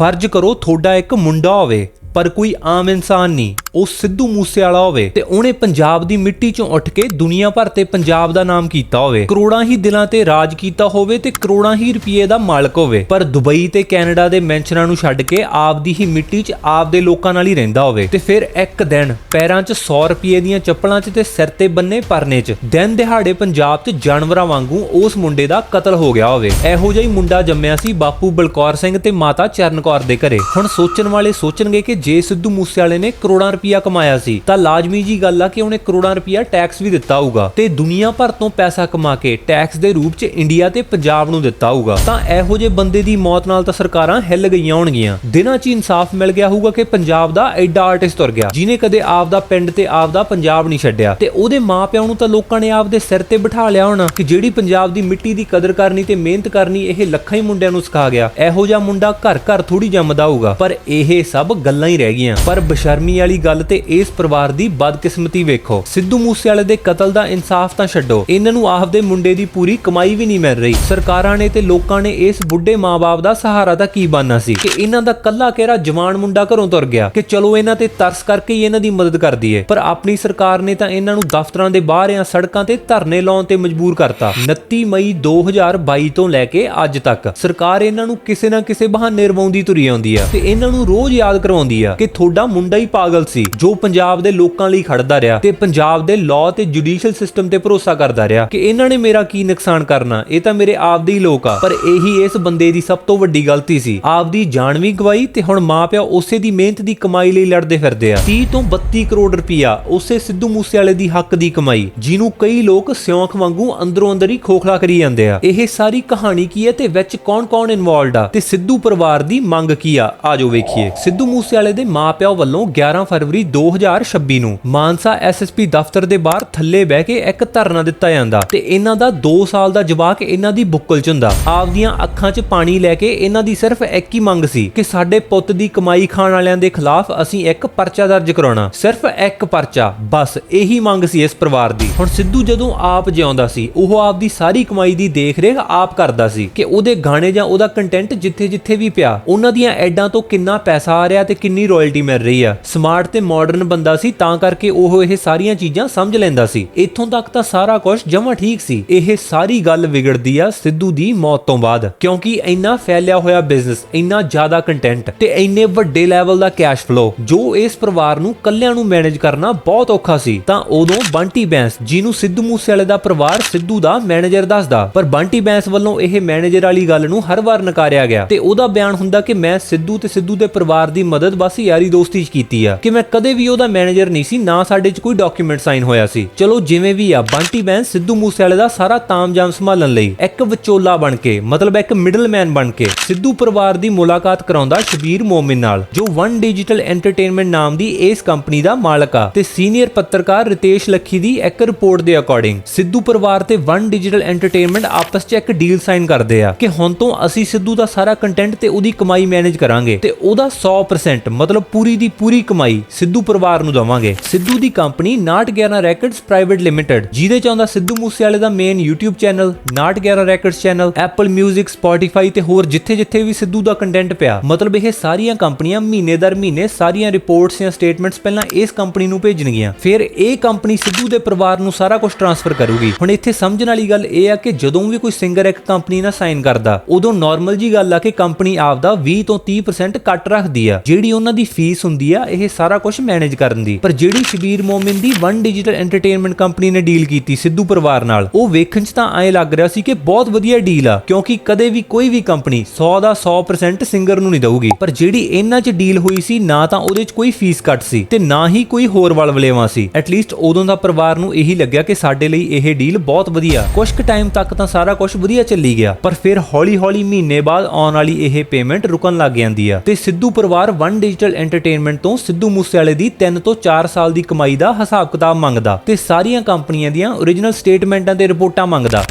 ਫਰਜ਼ ਕਰੋ ਤੁਹਾਡਾ ਇੱਕ ਮੁੰਡਾ ਹੋਵੇ। ਪਰ ਕੋਈ ਆਮ ਇਨਸਾਨ ਨਹੀਂ। ਉਹ ਸਿੱਧੂ ਮੂਸੇ ਵਾਲਾ ਹੋਵੇ ਤੇ ਉਹਨੇ ਪੰਜਾਬ ਦੀ ਮਿੱਟੀ ਚੋਂ ਉੱਠ ਕੇ ਦੁਨੀਆ ਭਰ ਤੇ ਪੰਜਾਬ ਦਾ ਨਾਮ ਕੀਤਾ ਹੋਵੇ। ਕਰੋੜਾਂ ਹੀ ਦਿਲਾਂ ਤੇ ਰਾਜ ਕੀਤਾ ਹੋਵੇ ਤੇ ਕਰੋੜਾਂ ਹੀ ਰੁਪਏ ਦਾ ਮਾਲਕ ਹੋਵੇ। ਪਰ ਦੁਬਈ ਤੇ ਕੈਨੇਡਾ ਦੇ ਮੈਂਸ਼ਨਾਂ ਨੂੰ ਛੱਡ ਕੇ ਆਪਦੀ ਹੀ ਮਿੱਟੀ 'ਚ ਆਪਦੇ ਲੋਕਾਂ ਨਾਲ ਹੀ ਰਹਿੰਦਾ ਹੋਵੇ। ਤੇ ਫਿਰ ਇੱਕ ਦਿਨ ਪੈਰਾਂ 'ਚ 100 ਰੁਪਏ ਦੀਆਂ ਚੱਪਲਾਂ 'ਚ ਤੇ ਸਿਰ ਤੇ ਬੰਨੇ ਪਰਨੇ 'ਚ ਦਿਨ ਦਿਹਾੜੇ ਪੰਜਾਬ 'ਚ ਜਾਨਵਰਾਂ ਵਾਂਗੂ ਉਸ ਮੁੰਡੇ ਦਾ ਕਤਲ ਹੋ ਗਿਆ ਹੋਵੇ। ਇਹੋ ਜਿਹਾ ਹੀ ਮੁੰਡਾ ਜੰਮਿਆ ਸੀ ਬਾਪੂ ਬਲਕੌਰ ਸਿੰਘ ਤੇ ਮਾਤਾ ਚਰਨ ਕੌਰ ਦੇ ਘਰੇ। ਹੁਣ ਸੋਚਣ ਵਾਲੇ ਸੋਚਣਗੇ ਕਿ ਜੇ ਸਿੱਧੂ ਮੂਸੇਵਾਲੇ ਨੇ ਕਰੋੜਾਂ ਰੁਪਇਆ ਕਮਾਇਆ ਸੀ, ਤਾਂ ਲਾਜ਼ਮੀ ਜੀ ਗੱਲ ਆ ਕਿ ਉਹਨੇ ਕਰੋੜਾਂ ਰੁਪਇਆ ਟੈਕਸ ਵੀ ਦਿੱਤਾ ਹੋਊਗਾ ਤੇ ਦੁਨੀਆ ਭਰ ਤੋਂ ਪੈਸਾ ਕਮਾ ਕੇ ਟੈਕਸ ਦੇ ਰੂਪ 'ਚ ਇੰਡੀਆ ਤੇ ਪੰਜਾਬ ਨੂੰ ਦਿੱਤਾ ਹੋਊਗਾ। ਤਾਂ ਇਹੋ ਜਿਹੇ ਬੰਦੇ ਦੀ ਮੌਤ ਨਾਲ ਤਾਂ ਸਰਕਾਰਾਂ ਹਿੱਲ ਗਈਆਂ ਹੋਣਗੀਆਂ। ਦਿਨਾਂ 'ਚ ਇਨਸਾਫ ਮਿਲ ਗਿਆ ਹੋਊਗਾ ਕਿ ਪੰਜਾਬ ਦਾ ਐਡਾ ਆਰਟਿਸਟ ਤੁਰ ਗਿਆ ਜਿਨੇ ਕਦੇ ਆਪਦਾ ਪਿੰਡ ਤੇ ਆਪਦਾ ਪੰਜਾਬ ਨਹੀਂ ਛੱਡਿਆ। ਤੇ ਉਹਦੇ ਮਾਪਿਆਂ ਨੂੰ ਤਾਂ ਲੋਕਾਂ ਨੇ ਆਪਦੇ ਸਿਰ ਤੇ ਬਿਠਾ ਲਿਆ ਹੋਣਾ ਕਿ ਜਿਹੜੀ ਪੰਜਾਬ ਦੀ ਮਿੱਟੀ ਦੀ ਕਦਰ ਕਰਨੀ ਤੇ ਮਿਹਨਤ ਕਰਨੀ ਇਹ ਲੱਖਾਂ ਹੀ ਮੁੰਡਿਆਂ ਨੂੰ ਸਿਖਾ ਗਿਆ। ਇਹੋ ਜਿਹਾ ਮੁੰਡਾ ਘਰ ਘਰ ਥੋੜੀ ਜੰਮਦਾ ਹੋਊਗਾ, ਪਰ ਇਹ ਸਭ ਗੱਲਾਂ ਹੀ ਰਹਿ ਗਈਆਂ। ਪਰ ਬਸ਼ਰਮੀ ਵਾਲੀ ਗੱਲ ਤੇ ਇਸ ਪਰਿਵਾਰ ਦੀ ਬਦਕਿਸਮਤੀ ਵੇਖੋ। ਸਿੱਧੂ ਮੂਸੇਵਾਲੇ ਦੇ ਕਤਲ ਦਾ ਇਨਸਾਫ ਤਾਂ ਛੱਡੋ। ਇਹਨਾਂ ਨੂੰ ਆਪਦੇ ਮੁੰਡੇ ਦੀ ਪੂਰੀ ਕਮਾਈ ਵੀ ਨਹੀਂ ਮਿਲ ਰਹੀ। ਸਰਕਾਰਾਂ ਨੇ ਤੇ ਲੋਕਾਂ ਨੇ ਇਸ ਬੁੱਢੇ ਮਾਪੇ ਦਾ ਸਹਾਰਾ ਤਾਂ ਕੀ ਬਾਨਾ ਸੀ? ਕਿ ਇਹਨਾਂ ਦਾ ਕੱਲਾ ਕਿਹੜਾ ਜਵਾਨ ਮੁੰਡਾ ਘਰੋਂ ਤੁਰ ਗਿਆ? ਕਿ ਚਲੋ ਇਹਨਾਂ ਤੇ ਤਰਸ ਕਰਕੇ ਹੀ ਇਹਨਾਂ ਦੀ ਮਦਦ ਕਰ ਦਈਏ। ਪਰ ਆਪਣੀ ਸਰਕਾਰ ਨੇ ਤਾਂ ਇਹਨਾਂ ਨੂੰ ਦਫ਼ਤਰਾਂ ਦੇ ਬਾਹਰ ਜਾਂ ਸੜਕਾਂ ਤੇ ਧਰਨੇ ਲਾਉਣ ਤੇ ਮਜਬੂਰ ਕਰਤਾ। 29 ਮਈ 2022 ਤੋਂ ਲੈ ਕੇ ਅੱਜ ਤੱਕ ਸਰਕਾਰ ਇਹਨਾਂ ਨੂੰ ਕਿਸੇ ਨਾ ਕਿਸੇ ਬਹਾਨੇ ਰਵਾਉਂਦੀ ਤੁਰੀ ਆਉਂਦੀ ਆ। ਤੇ ਇਹਨਾਂ ਨੂੰ ਰੋਜ਼ ਯਾਦ ਕਰਵਾਉਂਦੀ ਆ ਕਿ ਤੁਹਾਡਾ ਮੁੰਡਾ ਹੀ ਪਾਗਲ ਸੀ, ਜੋ ਪੰਜਾਬ ਦੇ ਲੋਕਾਂ ਲਈ ਖੜਦਾ ਰਿਹਾ ਤੇ ਪੰਜਾਬ ਦੇ ਲਾਅ ਤੇ ਜੁਡੀਸ਼ੀਅਲ ਸਿਸਟਮ ਤੇ ਭਰੋਸਾ ਕਰਦਾ ਰਿਹਾ ਕਿ ਇਹਨਾਂ ਨੇ ਮੇਰਾ ਕੀ ਨੁਕਸਾਨ ਕਰਨਾ, ਇਹ ਤਾਂ ਮੇਰੇ ਆਪਦੇ ਹੀ ਲੋਕ ਆ। ਪਰ ਇਹੀ ਇਸ ਬੰਦੇ ਦੀ ਸਭ ਤੋਂ ਵੱਡੀ ਗਲਤੀ ਸੀ। ਆਪਦੀ ਜਾਨ ਵੀ ਗਵਾਈ ਤੇ ਹੁਣ ਮਾਪਿਓ ਉਸੇ ਦੀ ਮਿਹਨਤ ਦੀ ਕਮਾਈ ਲਈ ਲੜਦੇ ਫਿਰਦੇ ਆ। 30 ਤੋਂ 32 ਕਰੋੜ ਰੁਪਇਆ ਉਸੇ ਸਿੱਧੂ ਮੂਸੇਵਾਲੇ ਦੀ ਹੱਕ ਦੀ ਕਮਾਈ, ਜਿਹਨੂੰ ਕਈ ਲੋਕ ਸਿਉਂਖ ਵਾਂਗੂ ਅੰਦਰੋਂ ਅੰਦਰ ਹੀ ਖੋਖਲਾ ਕਰੀ ਜਾਂਦੇ ਆ। ਇਹ ਸਾਰੀ ਕਹਾਣੀ ਕੀ ਹੈ ਤੇ ਵਿੱਚ ਕੌਣ-ਕੌਣ ਇਨਵੋਲਡ ਆ? ਤੇ ਸਿੱਧੂ ਪਰਿਵਾਰ ਦੀ ਮੰਗ ਕੀ ਆ? ਆਜੋ ਵੇਖੀਏ। ਸਿੱਧੂ ਮੂਸੇਵਾਲੇ ਦੇ ਮਾਪਿਓ ਵੱਲੋਂ 11 ਫਰਵਰੀ 2026 ਨੂੰ ਮਾਨਸਾ ਐਸਐਸਪੀ ਦਫ਼ਤਰ ਦੇ ਬਾਹਰ ਥੱਲੇ ਬਹਿ ਕੇ ਇੱਕ ਧਰਨਾ ਦਿੱਤਾ ਜਾਂਦਾ ਤੇ ਇਹਨਾਂ ਦਾ 2 ਸਾਲ ਦਾ ਜਵਾਕ ਇਹਨਾਂ ਦੀ ਬੁੱਕਲ ਚ ਹੁੰਦਾ। ਆਪਦੀਆਂ ਅੱਖਾਂ 'ਚ ਪਾਣੀ ਲੈ ਕੇ ਇਹਨਾਂ ਦੀ ਸਿਰਫ ਇੱਕ ਹੀ ਮੰਗ ਸੀ ਕਿ ਸਾਡੇ ਪੁੱਤ ਦੀ ਕਮਾਈ ਖਾਣ ਵਾਲਿਆਂ ਦੇ ਖਿਲਾਫ ਅਸੀਂ ਇੱਕ ਪਰਚਾ ਦਰਜ ਕਰਾਉਣਾ। ਸਿਰਫ ਇੱਕ ਪਰਚਾ, ਬਸ ਇਹੀ ਮੰਗ ਸੀ ਇਸ ਪਰਿਵਾਰ ਦੀ। ਹੁਣ ਸਿੱਧੂ ਜਦੋਂ ਆਪ ਜਿਉਂਦਾ ਸੀ, ਉਹ ਆਪ ਦੀ ਸਾਰੀ ਕਮਾਈ ਦੀ ਦੇਖਰੇਖ ਆਪ ਕਰਦਾ ਸੀ ਕਿ ਉਹਦੇ ਗਾਣੇ ਜਾਂ ਉਹਦਾ ਕੰਟੈਂਟ ਜਿੱਥੇ-ਜਿੱਥੇ ਵੀ ਪਿਆ, ਉਹਨਾਂ ਦੀਆਂ ਐਡਾਂ ਤੋਂ ਕਿੰਨਾ ਪੈਸਾ ਆ ਰਿਹਾ ਤੇ ਕਿੰਨੀ ਰਾਇਲਟੀ ਮਿਲ ਰਹੀ ਆ? ਸਮਾਰਟ ਤੇ ਮਾਡਰਨ ਬੰਦਾ ਸੀ, ਤਾਂ ਕਰਕੇ ਉਹ ਇਹ ਸਾਰੀਆਂ ਚੀਜ਼ਾਂ ਸਮਝ ਲੈਂਦਾ ਸੀ। ਇੱਥੋਂ ਤੱਕ ਤਾਂ ਸਾਰਾ ਕੁਝ ਜਮਾ ਠੀਕ ਸੀ। ਇਹ ਸਾਰੀ ਗੱਲ ਵਿਗੜਦੀ ਆ ਸਿੱਧੂ ਦੀ ਮੌਤ ਤੋਂ ਬਾਅਦ, ਕਿਉਂਕਿ ਇੰਨਾ ਫੈਲਿਆ ਹੋਇਆ ਬਿਜ਼ਨਸ ਇੰਨਾ ਜ਼ਿਆਦਾ ਕੰਟੈਂਟ ਤੇ ਇੰਨੇ ਵੱਡੇ ਲੈਵਲ ਦਾ ਕੈਸ਼ ਫਲੋ ਜੋ ਇਸ ਪਰਿਵਾਰ ਨੂੰ ਕੱਲਿਆਂ ਨੂੰ ਮੈਨੇਜ ਕਰਨਾ ਬਹੁਤ ਔਖਾ ਸੀ। ਤਾਂ ਉਦੋਂ ਬੰਟੀ ਬੈਂਸ, ਜਿਹਨੂੰ ਸਿੱਧੂ ਮੂਸੇਵਾਲੇ ਦਾ ਪਰਿਵਾਰ ਸਿੱਧੂ ਦਾ ਮੈਨੇਜਰ ਦੱਸਦਾ, ਪਰ ਬੰਟੀ ਬੈਂਸ ਵੱਲੋਂ ਇਹ ਮੈਨੇਜਰ ਵਾਲੀ ਗੱਲ ਨੂੰ ਹਰ ਵਾਰ ਨਕਾਰਿਆ ਗਿਆ। ਤੇ ਉਹਦਾ ਬਿਆਨ ਹੁੰਦਾ ਕਿ ਮੈਂ ਸਿੱਧੂ ਤੇ ਸਿੱਧੂ ਦੇ ਪਰਿਵਾਰ ਦੀ ਮਦਦ ਬਸ ਯਾਰੀ ਦੋਸਤੀ ਕੀਤੀ ਆ, ਕਿ ਮੈਂ ਕਦੇ ਵੀ ਉਹਦਾ ਮੈਨੇਜਰ ਨਹੀਂ ਸੀ, ਨਾ ਸਾਡੇ 'ਚ ਕੋਈ ਡਾਕੂਮੈਂਟ ਸਾਈਨ ਹੋਇਆ ਸੀ। ਚਲੋ ਜਿਵੇਂ ਵੀ ਆ, ਬੰਟੀ ਬੈਂਸ ਸਿੱਧੂ ਮੂਸੇਵਾਲੇ ਦਾ ਸਾਰਾ ਤਾਮਜਾਮ ਸੰਭਾਲਣ ਲਈ ਇੱਕ ਵਿਚੋਲਾ ਬਣ ਕੇ, ਮਤਲਬ ਇੱਕ ਮਿਡਲਮੈਨ ਬਣ ਕੇ, ਸਿੱਧੂ ਪਰਿਵਾਰ ਦੀ ਮੁਲਾਕਾਤ ਕਰਾਉਂਦਾ ਸ਼ਬੀਰ ਮੋਮਿਨ ਨਾਲ, ਜੋ ਵਨ ਡਿਜੀਟਲ ਐਂਟਰਟੇਨਮੈਂਟ ਨਾਮ ਦੀ ਇਸ ਕੰਪਨੀ ਦਾ ਮਾਲਕ ਆ ਤੇ ਸੀਨੀਅਰ ਪੱਤਰਕਾਰ ਰਿਤੇਸ਼ ਲੱਖੀ ਦੀ ਇੱਕ ਰਿਪੋਰਟ ਦੇ ਅਕੋਰਡਿੰਗ ਸਿੱਧੂ ਪਰਿਵਾਰ ਤੇ ਵਨ ਡਿਜੀਟਲ ਐਂਟਰਟੇਨਮੈਂਟ ਆਪਸ 'ਚ ਇੱਕ ਡੀਲ ਸਾਈਨ ਕਰਦੇ ਆ ਕਿ ਹੁਣ ਤੋਂ ਅਸੀਂ ਸਿੱਧੂ ਦਾ ਸਾਰਾ ਕੰਟੈਂਟ ਤੇ ਉਹਦੀ ਕਮਾਈ ਮੈਨੇਜ ਕਰਾਂਗੇ ਤੇ ਉਹਦਾ 100% ਮਤਲਬ ਪੂਰੀ ਦੀ ਪੂਰੀ ਕਮਾਈ ਸਿੱਧੂ ਪਰਿਵਾਰ ਨੂੰ ਦਵਾਂਗੇ। ਸਿੱਧੂ ਦੀ company not 11 records private limited, ਜਿਹਦੇ ਚ ਆਉਂਦਾ ਸਿੱਧੂ ਮੂਸੇਵਾਲੇ ਦਾ main YouTube channel not 11 records channel Apple Music, Spotify ਤੇ ਹੋਰ ਜਿੱਥੇ-ਜਿੱਥੇ ਵੀ ਸਿੱਧੂ ਦਾ ਕੰਟੈਂਟ ਪਿਆ। ਮਤਲਬ ਇਹ ਸਾਰੀਆਂ ਕੰਪਨੀਆਂ ਮਹੀਨੇ ਦਰ ਮਹੀਨੇ ਸਾਰੀਆਂ ਰਿਪੋਰਟਸ ਜਾਂ ਸਟੇਟਮੈਂਟਸ ਪਹਿਲਾਂ ਇਸ ਕੰਪਨੀ ਨੂੰ ਭੇਜਣਗੀਆਂ। ਫਿਰ ਇਹ ਕੰਪਨੀ ਸਿੱਧੂ ਦੇ ਪਰਿਵਾਰ ਨੂੰ ਸਾਰਾ ਕੁਝ ਟ੍ਰਾਂਸਫਰ ਕਰੂਗੀ। ਹੁਣ ਇੱਥੇ ਸਮਝਣ ਵਾਲੀ ਗੱਲ ਇਹ ਆ ਕਿ ਜਦੋਂ ਵੀ ਕੋਈ ਸਿੰਗਰ ਇੱਕ ਕੰਪਨੀ ਨਾਲ ਸਾਈਨ ਕਰਦਾ, ਉਦੋਂ ਨਾਰਮਲ ਜੀ ਗੱਲ ਆ ਕਿ ਕੰਪਨੀ ਆਪਦਾ 20 ਤੋਂ 30% ਕੱਟ ਰੱਖਦੀ ਆ, ਜਿਹੜੀ ਉਹਨਾਂ ਦੀ ਫੀਸ ਹੁੰਦੀ ਆ, ਇਹ ਸਾਰਾ ਕੁਝ ਮੈਨੇਜ ਕਰਨ ਦੀ। ਪਰ ਜਿਹੜੀ ਸ਼ਬੀਰ ਮੋਮਿਨ ਦੀ ਵਨ ਡਿਜੀਟਲ ਐਂਟਰਟੇਨਮੈਂਟ ਕੰਪਨੀ ਨੇ ਡੀਲ ਕੀਤੀ ਸਿੱਧੂ ਪਰਿਵਾਰ ਨਾਲ, ਉਹ ਵੇਖਣ 'ਚ ਤਾਂ ਐਂ ਲੱਗ ਰਿਹਾ ਸੀ ਕਿ ਬਹੁਤ ਵਧੀਆ ਡੀਲ ਆ, ਕਿਉਂਕਿ ਕਦੇ ਵੀ ਕੋਈ ਵੀ ਕੰਪਨੀ 100 ਦਾ 100% ਸਿੰਗਰ ਨੂੰ ਨਹੀਂ ਦਊਗੀ। ਪਰ ਜਿਹੜੀ ਇਹਨਾਂ 'ਚ ਡੀਲ ਹੋਈ ਸੀ, ਨਾ ਤਾਂ ਉਹਦੇ 'ਚ ਕੋਈ ਫੀਸ ਕੱਟ ਸੀ ਤੇ ਨਾ ਹੀ ਕੋਈ ਹੋਰ ਵਲਵਲੇਵਾ ਸੀ। ਐਟਲੀਸਟ ਉਦੋਂ ਦਾ ਪਰਿਵਾਰ ਨੂੰ ਇਹੀ ਲੱਗਿਆ ਕਿ ਸਾਡੇ ਲਈ ਇਹ ਡੀਲ ਬਹੁਤ ਵਧੀਆ। ਕੁਝ ਕੁ ਟਾਈਮ ਤੱਕ ਤਾਂ ਸਾਰਾ ਕੁਝ ਵਧੀਆ ਚੱਲੀ ਗਿਆ, ਪਰ ਫਿਰ ਹੌਲੀ-ਹੌਲੀ ਮਹੀਨੇ ਬਾਅਦ ਆਉਣ ਵਾਲੀ ਇਹ ਪੇਮੈਂਟ ਰੁਕਣ ਲੱਗ ਜਾਂਦੀ ਆ। ਤੇ ਸਿੱਧੂ ਪਰਿਵਾਰ ਵਨ ਡਿਜੀਟਲ ਐਂਟਰਟੇਨਮੈਂਟ ਤੋਂ ਸਿੱਧੂ ਮੂਸੇਵਾਲੇ ਦੀ 3 ਤੋਂ 4 ਸਾਲ ਦੀ ਕਮਾਈ ਦਾ ਹਿਸਾਬ ਕਿਤਾਬ ਮੰਗਦਾ ਤੇ ਸਾਰੀਆਂ ਕੰਪਨੀਆਂ ਦੀਆਂ ਓਰੀਜਨਲ ਸਟੇਟਮੈਂਟਾਂ ਤੇ ਰਿਪੋਰਟਾਂ ਮੰਗਦਾ।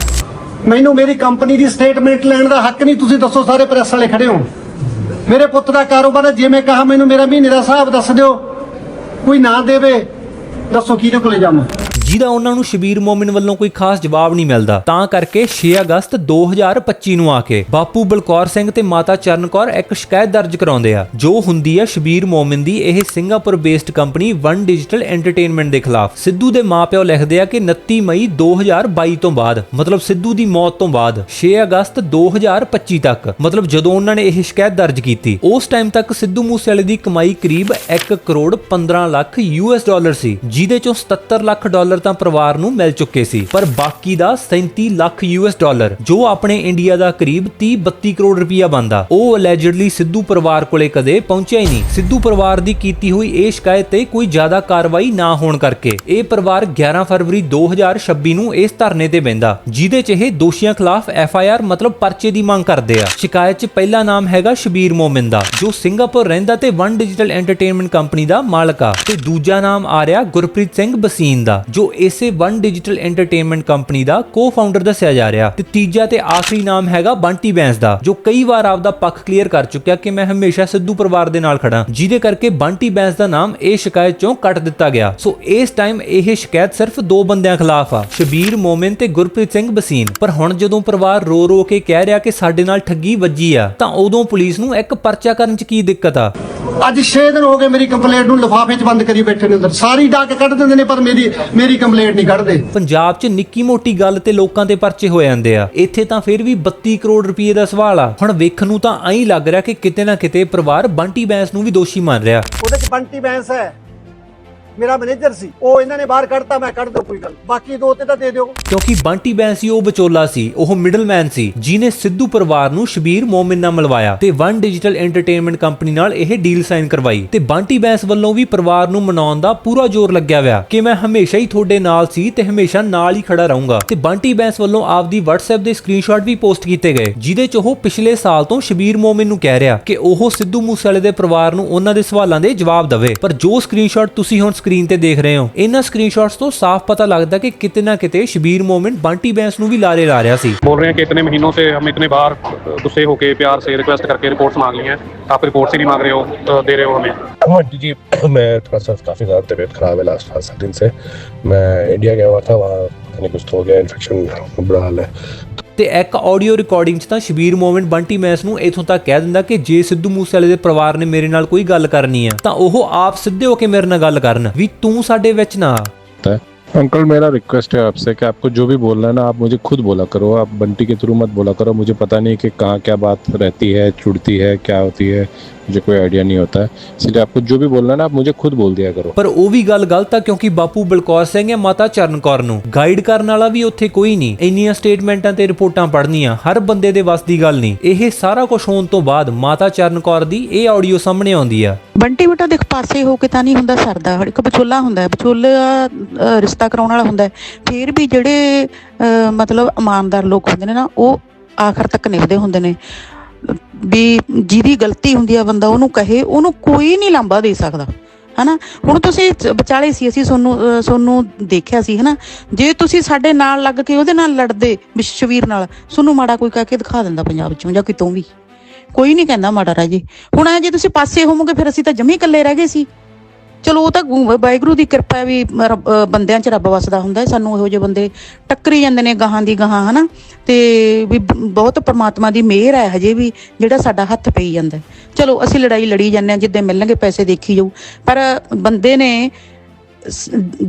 ਮੈਨੂੰ ਮੇਰੀ ਕੰਪਨੀ ਦੀ ਸਟੇਟਮੈਂਟ ਲੈਣ ਦਾ ਹੱਕ ਨਹੀਂ, ਤੁਸੀਂ ਦੱਸੋ ਸਾਰੇ ਪ੍ਰੈਸ ਵਾਲੇ ਖੜੇ ਹੋ। ਮੇਰੇ ਪੁੱਤ ਦਾ ਕਾਰੋਬਾਰ ਹੈ ਜਿਵੇਂ ਕਹਾ ਮੈਨੂੰ ਮੇਰਾ ਮਹੀਨੇ ਦਾ ਹਿਸਾਬ ਦੱਸ ਦਿਓ। ਕੋਈ ਨਾ ਦੇਵੇ, ਦੱਸੋ ਕਿਹਦੇ ਕੋਲੇ ਜਾਵਾਂ। ਜਿਹਦਾ ਉਹਨਾਂ ਨੂੰ ਸ਼ਬੀਰ ਮੋਮਿਨ ਵੱਲੋਂ ਕੋਈ ਖਾਸ ਜਵਾਬ ਨਹੀਂ ਮਿਲਦਾ। ਤਾਂ ਕਰਕੇ 6 ਅਗਸਤ 2025 ਨੂੰ ਆ ਕੇ ਬਾਪੂ ਬਲਕੌਰ ਸਿੰਘ ਤੇ ਮਾਤਾ ਚਰਨ ਕੌਰ ਇੱਕ ਸ਼ਿਕਾਇਤ ਦਰਜ ਕਰਾਉਂਦੇ ਆ। ਜੋ ਹੁੰਦੀ ਆ ਸ਼ਬੀਰ ਮੋਮਿਨ ਦੀ ਇਹ Singapore based company one digital entertainment ਦੇ ਖਿਲਾਫ। ਸਿੱਧੂ ਦੇ ਮਾਪਿਓ ਲਿਖਦੇ ਆ ਕਿ 29 ਮਈ 2022 ਤੋਂ ਬਾਅਦ, ਮਤਲਬ ਸਿੱਧੂ ਦੀ ਮੌਤ ਤੋਂ ਬਾਅਦ 6 ਅਗਸਤ 2025 ਤੱਕ, ਮਤਲਬ ਜਦੋਂ ਉਹਨਾਂ ਨੇ ਇਹ ਸ਼ਿਕਾਇਤ ਦਰਜ ਕੀਤੀ। ਉਸ ਟਾਈਮ ਤੱਕ ਸਿੱਧੂ ਮੂਸੇਵਾਲੇ ਦੀ ਕਮਾਈ ਕਰੀਬ 1 ਕਰੋੜ 15 ਲੱਖ ਯੂਐਸ ਡਾਲਰ ਸੀ, ਜਿਹਦੇ ਚੋਂ 77 ਲੱਖ ਡਾਲਰ ਡਾਲਰ ਤਾਂ ਪਰਿਵਾਰ ਨੂੰ ਮਿਲ ਚੁੱਕੇ ਸੀ, ਪਰ ਬਾਕੀ ਦਾ 37 ਲੱਖ ਯੂਐਸ ਡਾਲਰ, ਜੋ ਆਪਣੇ ਇੰਡੀਆ ਦਾ ਕਰੀਬ 30 32 ਕਰੋੜ ਰੁਪਇਆ ਬਣਦਾ। ਉਹ ਅਲੈਜਡਲੀ ਸਿੱਧੂ ਪਰਿਵਾਰ ਕੋਲੇ ਕਦੇ ਪਹੁੰਚਿਆ ਹੀ ਨਹੀਂ। ਸਿੱਧੂ ਪਰਿਵਾਰ ਦੀ ਕੀਤੀ ਹੋਈ ਇਹ ਸ਼ਿਕਾਇਤ ਤੇ ਕੋਈ ਜ਼ਿਆਦਾ ਕਾਰਵਾਈ ਨਾ ਹੋਣ ਕਰਕੇ, ਇਹ ਪਰਿਵਾਰ 11 ਫਰਵਰੀ 2026 ਨੂੰ ਇਸ ਧਰਨੇ ਤੇ ਬੈੰਦਾ ਜਿਹਦੇ 'ਚ ਇਹ ਦੋਸ਼ੀਆਂ ਖਿਲਾਫ ਐਫ ਆਈ ਆਰ ਮਤਲਬ ਪਰਚੇ ਦੀ ਮੰਗ ਕਰਦੇ ਆ। ਸ਼ਿਕਾਇਤ 'ਚ ਪਹਿਲਾ ਨਾਮ ਹੈਗਾ ਸ਼ਬੀਰ ਮੋਮਿਨ ਦਾ, ਜੋ ਸਿੰਗਾਪੁਰ ਰਹਿੰਦਾ ਤੇ ਵਨ ਡਿਜੀਟਲ ਐਂਟਰਟੇਨਮੈਂਟ ਕੰਪਨੀ ਦਾ ਮਾਲਕ ਆ, ਤੇ ਦੂਜਾ ਨਾਮ ਆ ਰਿਹਾ ਗੁਰਪ੍ਰੀਤ ਸਿੰਘ ਬਸੀਨ ਦਾ, ਜੋ ਇਸੇ ਵਨ ਡਿਜੀਟਲ ਐਂਟਰਟੇਨਮੈਂਟ ਕੰਪਨੀ ਦਾ ਕੋ-ਫਾਊਂਡਰ ਦੱਸਿਆ ਜਾ ਰਿਹਾ। ਤੇ ਤੀਜਾ ਤੇ ਆਖਰੀ ਨਾਮ ਹੈਗਾ ਬੰਟੀ ਬੈਂਸ ਦਾ, ਜੋ ਕਈ ਵਾਰ ਆਪਦਾ ਪੱਖ ਕਲੀਅਰ ਕਰ ਚੁੱਕਿਆ ਕਿ ਮੈਂ ਹਮੇਸ਼ਾ ਸਿੱਧੂ ਪਰਿਵਾਰ ਦੇ ਨਾਲ ਖੜਾ ਜਿਹਦੇ ਕਰਕੇ ਬੰਟੀ ਬੈਂਸ ਦਾ ਨਾਮ ਇਹ ਸ਼ਿਕਾਇਤ ਚੋਂ ਕੱਟ ਦਿੱਤਾ ਗਿਆ। ਸੋ ਇਸ ਟਾਈਮ ਇਹ ਸ਼ਿਕਾਇਤ ਸਿਰਫ ਦੋ ਬੰਦਿਆਂ ਖਿਲਾਫ ਆ, ਸ਼ਬੀਰ ਮੋਮਿਨ ਤੇ ਗੁਰਪ੍ਰੀਤ ਸਿੰਘ ਬਸੀਨ। ਪਰ ਹੁਣ ਜਦੋਂ ਪਰਿਵਾਰ ਰੋ ਰੋ ਕੇ ਕਹਿ ਰਿਹਾ ਕਿ ਸਾਡੇ ਨਾਲ ਠੱਗੀ ਵੱਜੀ ਆ, ਤਾਂ ਉਦੋਂ ਪੁਲਿਸ ਨੂੰ ਇੱਕ ਪਰਚਾ ਕਰਨ 'ਚ ਕੀ ਦਿੱਕਤ ਆ? ਅੱਜ 6 ਦਿਨ ਹੋ ਗਏ ਮੇਰੀ ਕੰਪਲੇਂਟ ਨੂੰ ਲਿਫਾਫੇ 'ਚ ਬੰਦ ਕਰੀ ਬੈਠੇ ਨੇ ਅੰਦਰ। ਸਾਰੀ ਡਾਕ ਕੱਢ ਦਿੰਦੇ ਨੇ, ਪਰ ਮੇਰੀ ਮੇਰੀ ਕੰਪਲੇਂਟ ਨਹੀਂ ਕੱਢਦੇ। ਪੰਜਾਬ 'ਚ ਨਿੱਕੀ ਮੋਟੀ ਗੱਲ ਤੇ ਲੋਕਾਂ ਤੇ ਪਰਚੇ ਹੋ ਜਾਂਦੇ ਆ। ਇੱਥੇ ਤਾਂ ਫਿਰ ਵੀ 32 ਕਰੋੜ ਰੁਪਏ ਦਾ ਸਵਾਲ ਆ। ਹੁਣ ਵੇਖਣ ਨੂੰ ਤਾਂ ਐਂ ਲੱਗ ਰਿਹਾ ਕਿ ਕਿਤੇ ਨਾ ਕਿਤੇ ਪਰਿਵਾਰ ਬੰਟੀ ਬੈਂਸ ਨੂੰ ਵੀ ਦੋਸ਼ੀ ਮੰਨ ਰਿਹਾ। ਉਹਦੇ 'ਚ ਬੰਟੀ ਬੈਂਸ ਹੈ। ਮੇਰਾ ਮੈਨੇਜਰ ਸੀ, ਉਹ ਇਹਨਾਂ ਨੇ ਬਾਹਰ ਕੱਢਤਾ, ਮੈਂ ਕੱਢ ਦੋ ਕੋਈ ਗੱਲ ਬਾਕੀ ਦੋ ਤੇ ਤਾਂ ਦੇ ਦਿਓ। ਕਿਉਂਕਿ ਬੰਟੀ ਬੈਂਸ ਉਹ ਵਿਚੋਲਾ ਸੀ, ਉਹ ਮਿਡਲਮੈਨ ਸੀ ਜਿਨੇ ਸਿੱਧੂ ਪਰਿਵਾਰ ਨੂੰ ਸ਼ਬੀਰ ਮੋਮਿਨ ਨਾਲ ਮਿਲਵਾਇਆ ਤੇ ਵਨ ਡਿਜੀਟਲ ਐਂਟਰਟੇਨਮੈਂਟ ਕੰਪਨੀ ਨਾਲ ਇਹ ਡੀਲ ਸਾਈਨ ਕਰਵਾਈ। ਤੇ ਬੰਟੀ ਬੈਂਸ ਵੱਲੋਂ ਵੀ ਪਰਿਵਾਰ ਨੂੰ ਮਨਾਉਣ ਦਾ ਪੂਰਾ ਜ਼ੋਰ ਲੱਗਿਆ ਹੋਇਆ ਕਿ ਮੈਂ ਹਮੇਸ਼ਾ ਹੀ ਤੁਹਾਡੇ ਨਾਲ ਸੀ ਤੇ ਹਮੇਸ਼ਾ ਨਾਲ ਹੀ ਖੜਾ ਰਹੂੰਗਾ। ਤੇ ਬੰਟੀ ਬੈਂਸ ਵੱਲੋਂ ਆਪਦੀ WhatsApp ਦੇ ਸਕਰੀਨਸ਼ਾਟ ਵੀ ਪੋਸਟ ਕੀਤੇ ਗਏ ਜਿਦੇ ਚ ਉਹ ਪਿਛਲੇ ਸਾਲ ਤੋਂ ਸ਼ਬੀਰ ਮੋਮਿਨ ਨੂੰ ਕਹਿ ਰਿਹਾ ਕਿ ਉਹ ਸਿੱਧੂ ਮੂਸੇਵਾਲੇ ਦੇ ਪਰਿਵਾਰ ਨੂੰ ਉਹਨਾਂ ਦੇ ਸਵਾਲਾਂ ਦੇ ਜਵਾਬ ਦੇਵੇ। ਪਰ ਜੋ ਸਕਰੀਨਸ਼ਾਟ ਤੁਸੀਂ ਹੁਣ ਸਕਰੀਨ ਤੇ ਦੇਖ ਰਹੇ ਹੋ ਇਹਨਾਂ ਸਕਰੀਨਸ਼ਾਟਸ ਤੋਂ ਸਾਫ਼ ਪਤਾ ਲੱਗਦਾ ਕਿ ਕਿਤੇ ਨਾ ਕਿਤੇ ਸ਼ਬੀਰ ਮੋਮਿਨ ਬੰਟੀ ਬੈਂਸ ਨੂੰ ਵੀ ਲਾਰੇ ਲਾ ਰਿਹਾ ਸੀ बोल रहे हैं कि इतने महीनों से हम इतने बार गुस्से होके प्यार से रिक्वेस्ट करके रिपोर्ट्स मांग ली हैं आप रिपोर्ट्स ही नहीं मांग रहे हो तो दे रहे हो हमें हाँ जी जी मैं थोड़ा सा काफ़ी ज़्यादा तबीयत ख़राब है लास्ट पाँच सात दिन से मैं इंडिया गया हुआ था वहाँ पता नहीं कुछ तो हो गया इन्फेक्शन बुरा हाल है ਤੇ ਇੱਕ ਆਡੀਓ ਰਿਕਾਰਡਿੰਗ 'ਚ ਤਾਂ ਸ਼ਬੀਰ ਮੋਮਿਨ ਬੰਟੀ ਮੈਸ ਨੂੰ ਇਥੋਂ ਤੱਕ ਕਹਿ ਦਿੰਦਾ ਕਿ ਜੇ ਸਿੱਧੂ ਮੂਸੇਵਾਲੇ ਦੇ ਪਰਿਵਾਰ ਨੇ ਮੇਰੇ ਨਾਲ ਕੋਈ ਗੱਲ ਕਰਨੀ ਆ ਤਾਂ ਉਹ ਆਪ ਸਿੱਧੇ ਹੋ ਕੇ ਮੇਰੇ ਨਾਲ ਗੱਲ ਕਰਨ ਵੀ ਤੂੰ ਸਾਡੇ ਵਿੱਚ ਨਾ ਆ। होता है अंकल मेरा रिक्वेस्ट है आपसे कि आपको जो भी बोलना है ना आप मुझे खुद बोला करो आप बंटी के थ्रू मत बोला करो मुझे पता नहीं कि कहाँ क्या बात रहती है छुड़ती है क्या होती है मुझे कोई आइडिया नहीं होता है इसलिए आपको जो भी बोलना है ना आप मुझे खुद बोल दिया करो ਪਰ ਉਹ ਵੀ ਗੱਲ ਗਲਤ ਆ ਕਿਉਂਕਿ ਬਾਪੂ ਬਲਕੌਰ ਸਿੰਘ ਜਾਂ ਮਾਤਾ ਚਰਨ ਕੌਰ ਨੂੰ ਗਾਈਡ ਕਰਨ ਵਾਲਾ ਵੀ ਉੱਥੇ ਕੋਈ ਨਹੀਂ ਇੰਨੀਆਂ ਸਟੇਟਮੈਂਟਾਂ ਤੇ ਰਿਪੋਰਟਾਂ ਪੜ੍ਹਨੀਆਂ ਹਰ ਬੰਦੇ ਦੇ ਵੱਸ ਦੀ ਗੱਲ ਨਹੀਂ ਇਹ ਸਾਰਾ ਕੁਝ ਹੋਣ ਤੋਂ ਬਾਅਦ ਮਾਤਾ ਚਰਨ ਕੌਰ ਦੀ ਇਹ ਆਡੀਓ ਸਾਹਮਣੇ ਆਉਂਦੀ ਆ ਬੰਟੀ ਬੇਟਾ ਦੇਖ ਪਾਸੇ ਹੋ ਕੇ ਤਾਂ ਨਹੀਂ ਹੁੰਦਾ ਸਰਦਾ ਇੱਕ ਵਿਚੋਲਾ ਹੁੰਦਾ ਹੈ ਵਿਚੋਲਾ ਅ, ਰਿਸ਼ਤਾ ਕਰਾਉਣ ਵਾਲਾ ਹੁੰਦਾ ਹੈ ਫਿਰ ਵੀ ਜਿਹੜੇ ਅ, ਮਤਲਬ ਇਮਾਨਦਾਰ ਲੋਕ ਹੁੰਦੇ ਨੇ ਨਾ ਉਹ ਆਖਰ ਤੱਕ ਨਿਭਦੇ ਹੁੰਦੇ ਨੇ ਵੀ ਜਿਹਦੀ ਗਲਤੀ ਹੁੰਦੀ ਆ ਬੰਦਾ ਉਹਨੂੰ ਕਹੇ ਉਹਨੂੰ ਕੋਈ ਨਹੀਂ ਲਾਂਬਾ ਦੇ ਸਕਦਾ। ਹਨਾ? ਹੁਣ ਤੁਸੀਂ ਵਿਚਾਲੇ ਸੀ ਅਸੀਂ ਤੁਹਾਨੂੰ ਅ, ਸੋਨੂੰ ਦੇਖਿਆ ਸੀ ਹਨਾ? ਜੇ ਤੁਸੀਂ ਸਾਡੇ ਨਾਲ ਲੱਗ ਕੇ ਉਹਦੇ ਨਾਲ ਲੜਦੇ ਵਿਸ਼ਵੀਰ ਨਾਲ ਤੁਹਾਨੂੰ ਮਾੜਾ ਕੋਈ ਕਹਿ ਕੇ ਦਿਖਾ ਦਿੰਦਾ ਪੰਜਾਬ ਚੋਂ ਜਾਂ ਕਿਤੋਂ ਵੀ। ਕੋਈ ਨਹੀਂ ਕਹਿੰਦਾ ਮਾੜਾ ਰਾਜੇ। ਹੁਣ ਐ ਜੇ ਤੁਸੀਂ ਪਾਸੇ ਹੋਵੋਗੇ ਫਿਰ ਅਸੀਂ ਤਾਂ ਜਮੀ ਇਕੱਲੇ ਰਹਿ ਗਏ ਸੀ। ਚਲੋ, ਉਹ ਤਾਂ ਵਾਹਿਗੁਰੂ ਦੀ ਕਿਰਪਾ ਵੀ ਰੱਬ- ਬੰਦਿਆਂ 'ਚ ਰੱਬ ਵਸਦਾ ਹੁੰਦਾ ਸਾਨੂੰ ਇਹੋ ਜਿਹੇ ਬੰਦੇ ਟੱਕਰੀ ਜਾਂਦੇ ਨੇ ਗਾਹਾਂ ਦੀ ਗਾਹਾਂ, ਹਨਾ? ਤੇ ਵੀ ਬਹੁਤ ਪ੍ਰਮਾਤਮਾ ਦੀ ਮਿਹਰ ਹੈ ਹਜੇ ਵੀ, ਜਿਹੜਾ ਸਾਡਾ ਹੱਥ ਪਈ ਜਾਂਦਾ ਚਲੋ, ਅਸੀਂ ਲੜਾਈ ਲੜੀ ਜਾਂਦੇ ਹਾਂ, ਜਿੱਦੇ ਮਿਲਣਗੇ ਪੈਸੇ ਦੇਖੀ ਜਾਊ। ਪਰ ਬੰਦੇ ਨੇ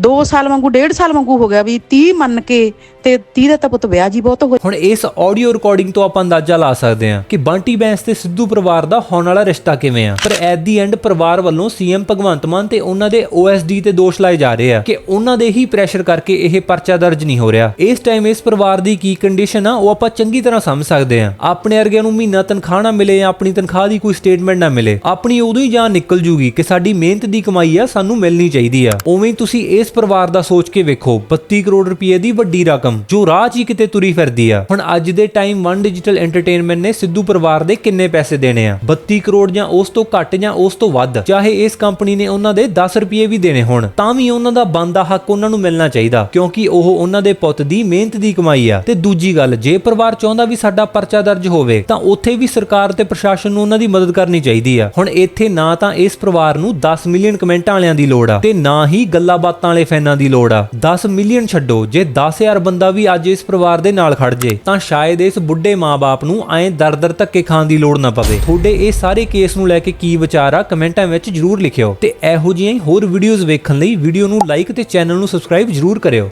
2 ਸਾਲ ਵਾਂਗੂ, ਡੇਢ ਸਾਲ ਵਾਂਗੂ ਹੋ ਗਿਆ ਵੀ 30 ਮੰਨ ਕੇ ਤੇ 30 ਦਾ ਤਾਂ ਪੁੱਤ ਵਿਆਹ ਜੀ ਬਹੁਤ ਹੋ ਹੁਣ ਇਸ ਆਡੀਓ ਰਿਕਾਰਡਿੰਗ ਤੋਂ ਆਪਾਂ ਅੰਦਾਜ਼ਾ ਲਾ ਸਕਦੇ ਹਾਂ ਕਿ ਬੰਟੀ ਬੈਂਸ ਤੇ ਸਿੱਧੂ ਪਰਿਵਾਰ ਦਾ ਹੋਣ ਵਾਲਾ ਰਿਸ਼ਤਾ ਕਿਵੇਂ ਆ। ਪਰ ਐਟ ਦੀ ਐਂਡ ਪਰਿਵਾਰ ਵੱਲੋਂ ਸੀਐਮ ਭਗਵੰਤ ਮਾਨ ਤੇ ਉਹਨਾਂ ਦੇ ਓਐਸਡੀ ਤੇ ਦੋਸ਼ ਲਾਏ ਜਾ ਰਹੇ ਆ ਕਿ ਉਹਨਾਂ ਦੇ ਹੀ ਪ੍ਰੈਸ਼ਰ ਕਰਕੇ ਇਹ ਪਰਚਾ ਦਰਜ ਨਹੀਂ ਹੋ ਰਿਹਾ। ਇਸ ਟਾਈਮ ਇਸ ਪਰਿਵਾਰ ਦੀ ਕੀ ਕੰਡੀਸ਼ਨ ਆ, ਉਹ ਆਪਾਂ ਚੰਗੀ ਤਰ੍ਹਾਂ ਸਮਝ ਸਕਦੇ ਆ ਆਪਣੇ ਵਰਗਿਆਂ ਨੂੰ ਮਹੀਨਾ ਤਨਖਾਹ ਨਾ ਮਿਲੇ ਜਾਂ ਆਪਣੀ ਤਨਖਾਹ ਦੀ ਕੋਈ ਸਟੇਟਮੈਂਟ ਨਾ ਮਿਲੇ। ਆਪਣੀ ਉਦੋਂ ਹੀ ਜਾਨ ਨਿਕਲ ਜੂਗੀ ਕਿ ਸਾਡੀ ਮਿਹਨਤ ਦੀ ਕਮਾਈ ਆ, ਸਾਨੂੰ ਮਿਲਣੀ ਚਾਹੀਦੀ ਆ। ਉਵੇਂ ਹੀ ਤੁਸੀਂ ਇਸ ਪਰਿਵਾਰ ਦਾ ਸੋਚ ਕੇ ਵੇਖੋ। 32 ਕਰੋੜ ਰੁਪਏ ਦੀ ਵੱਡੀ ਰਕਮ ਰਕਮ ਜੋ ਰਾਹ 'ਚ ਹੀ ਕਿਤੇ ਤੁਰੀ ਫਿਰਦੀ ਆ। ਹੁਣ ਅੱਜ ਦੇ ਟਾਈਮ ਵਨ ਡਿਜੀਟਲ ਐਂਟਰਟੇਨਮੈਂਟ ਨੇ ਸਿੱਧੂ ਪਰਿਵਾਰ ਦੇ ਕਿੰਨੇ ਪੈਸੇ ਦੇਣੇ ਆ? 32 ਕਰੋੜ ਜਾਂ ਉਸ ਤੋਂ ਘੱਟ ਜਾਂ ਉਸ ਤੋਂ ਵੱਧ, ਚਾਹੇ ਇਸ ਕੰਪਨੀ ਨੇ ਉਹਨਾਂ ਦੇ 10 ਰੁਪਏ ਵੀ ਦੇਣੇ ਹੋਣ, ਤਾਂ ਵੀ ਉਹਨਾਂ ਦਾ ਬੰਦਾ ਹੱਕ ਉਹਨਾਂ ਨੂੰ ਮਿਲਣਾ ਚਾਹੀਦਾ, ਕਿਉਂਕਿ ਉਹ ਉਹਨਾਂ ਦੇ ਪੁੱਤ ਦੀ ਮਿਹਨਤ ਦੀ ਕਮਾਈ ਆ। ਤੇ ਦੂਜੀ ਗੱਲ, ਜੇ ਪਰਿਵਾਰ ਚਾਹੁੰਦਾ ਵੀ ਸਾਡਾ ਪਰਚਾ ਦਰਜ ਹੋਵੇ, ਤਾਂ ਉੱਥੇ ਵੀ ਸਰਕਾਰ ਤੇ ਪ੍ਰਸ਼ਾਸਨ ਨੂੰ ਉਹਨਾਂ ਦੀ ਮਦਦ ਕਰਨੀ ਚਾਹੀਦੀ ਆ। ਹੁਣ ਇੱਥੇ ਨਾ ਤਾਂ ਇਸ ਪਰਿਵਾਰ ਨੂੰ 10 ਮਿਲੀਅਨ ਕਮੈਂਟਾਂ ਵਾਲਿਆਂ ਦੀ ਲੋੜ ਆ, ਤੇ ਨਾ ਹੀ ਗੱਲਾਂ ਬਾਤਾਂ ਵਾਲੇ ਫੈਨਾਂ ਦੀ ਲੋੜ ਆ। 10 ਮਿਲੀਅਨ ਛੱਡੋ, ਜੇ 10000 ਬੰਦਾ ਵੀ ਅੱਜ ਇਸ ਪਰਿਵਾਰ ਦੇ ਨਾਲ ਖੜ ਜੇ, ਤਾਂ ਸ਼ਾਇਦ ਇਸ ਬੁੱਢੇ ਮਾਪੇ ਨੂੰ ਐਂ ਦਰ-ਦਰ ਧੱਕੇ ਖਾਣ ਦੀ ਲੋੜ ਨਾ ਪਵੇ। ਤੁਹਾਡੇ ਇਹ ਸਾਰੇ ਕੇਸ ਨੂੰ ਲੈ ਕੇ ਕੀ ਵਿਚਾਰ ਆ, ਕਮੈਂਟਾਂ ਵਿੱਚ ਜਰੂਰ ਲਿਖਿਓ। ਤੇ ਇਹੋ ਜਿਹੀਆਂ ਹੋਰ ਵੀਡੀਓਜ਼ ਵੇਖਣ ਲਈ ਵੀਡੀਓ ਨੂੰ ਲਾਈਕ ਤੇ ਚੈਨਲ ਨੂੰ ਸਬਸਕ੍ਰਾਈਬ ਜਰੂਰ ਕਰਿਓ।